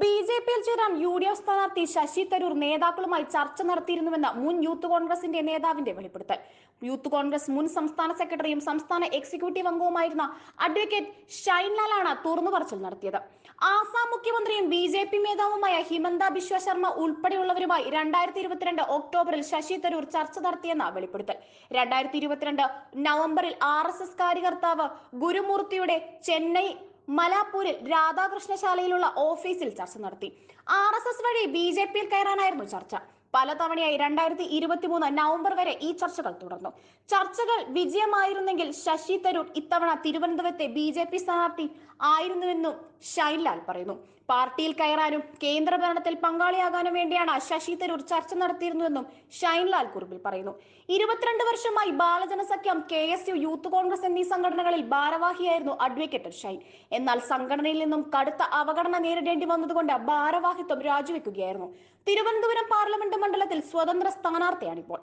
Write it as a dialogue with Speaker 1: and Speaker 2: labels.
Speaker 1: B J പിയിൽ ചേരാൻ U D F സ്ഥാനാർത്ഥി ശശി തരൂർ നേതാക്കളുമായി ചർച്ച നടത്തിയിരുന്നുവെന്ന് മുൻ യൂത്ത് കോൺഗ്രസിന്റെ നേതാവിന്റെ വെളിപ്പെടുത്തൽ. യൂത്ത് കോൺഗ്രസ് മുൻ സംസ്ഥാന സെക്രട്ടറിയും സംസ്ഥാന എക്സിക്യൂട്ടീവ് അംഗവുമായിരുന്ന അഡ്വക്കേറ്റ് ഷൈൻലാലാണ് തുറന്നു പറച്ചിൽ നടത്തിയത്. ആസാം മുഖ്യമന്ത്രിയും ബി ജെ പി നേതാവുമായ ഹിമന്ത ബിശ്വ ശർമ്മ ഉൾപ്പെടെയുള്ളവരുമായി രണ്ടായിരത്തി ഇരുപത്തിരണ്ട് ഒക്ടോബറിൽ ശശി തരൂർ ചർച്ച നടത്തിയെന്ന വെളിപ്പെടുത്തൽ. രണ്ടായിരത്തി ഇരുപത്തിരണ്ട് നവംബറിൽ ആർ എസ് എസ് കാര്യകർത്താവ് ഗുരുമൂർത്തിയുടെ ചെന്നൈ മലാപ്പൂരിൽ രാധാകൃഷ്ണശാലയിലുള്ള ഓഫീസിൽ ചർച്ച നടത്തി. ആർ എസ് എസ് വഴി ബി ജെ പിയിൽ കയറാനായിരുന്നു ചർച്ച. പലതവണയായി രണ്ടായിരത്തി ഇരുപത്തി മൂന്ന് നവംബർ വരെ ഈ ചർച്ചകൾ തുടർന്നു. ചർച്ചകൾ വിജയമായിരുന്നെങ്കിൽ ശശി തരൂർ ഇത്തവണ തിരുവനന്തപുരത്തെ ബി ജെ പി സ്ഥാനാർത്ഥി ആയിരുന്നുവെന്നും ഷൈൻലാൽ പറയുന്നു. പാർട്ടിയിൽ കയറാനും കേന്ദ്ര ഭരണത്തിൽ പങ്കാളിയാകാനും വേണ്ടിയാണ് ശശി തരൂർ ചർച്ച നടത്തിയിരുന്നുവെന്നും ഷൈൻലാൽ കുറിപ്പിൽ പറയുന്നു. ഇരുപത്തിരണ്ട് വർഷമായി Balajana Sakhyam K S U youth Congress എന്നീ സംഘടനകളിൽ ഭാരവാഹിയായിരുന്നു അഡ്വക്കേറ്റ് ഷൈൻ. എന്നാൽ സംഘടനയിൽ നിന്നും കടുത്ത അവഗണന നേരിടേണ്ടി വന്നതുകൊണ്ട് ഭാരവാഹിത്വം രാജിവെക്കുകയായിരുന്നു. തിരുവനന്തപുരം പാർലമെന്റ് മണ്ഡലത്തിൽ സ്വതന്ത്ര സ്ഥാനാർത്ഥിയാണിപ്പോൾ.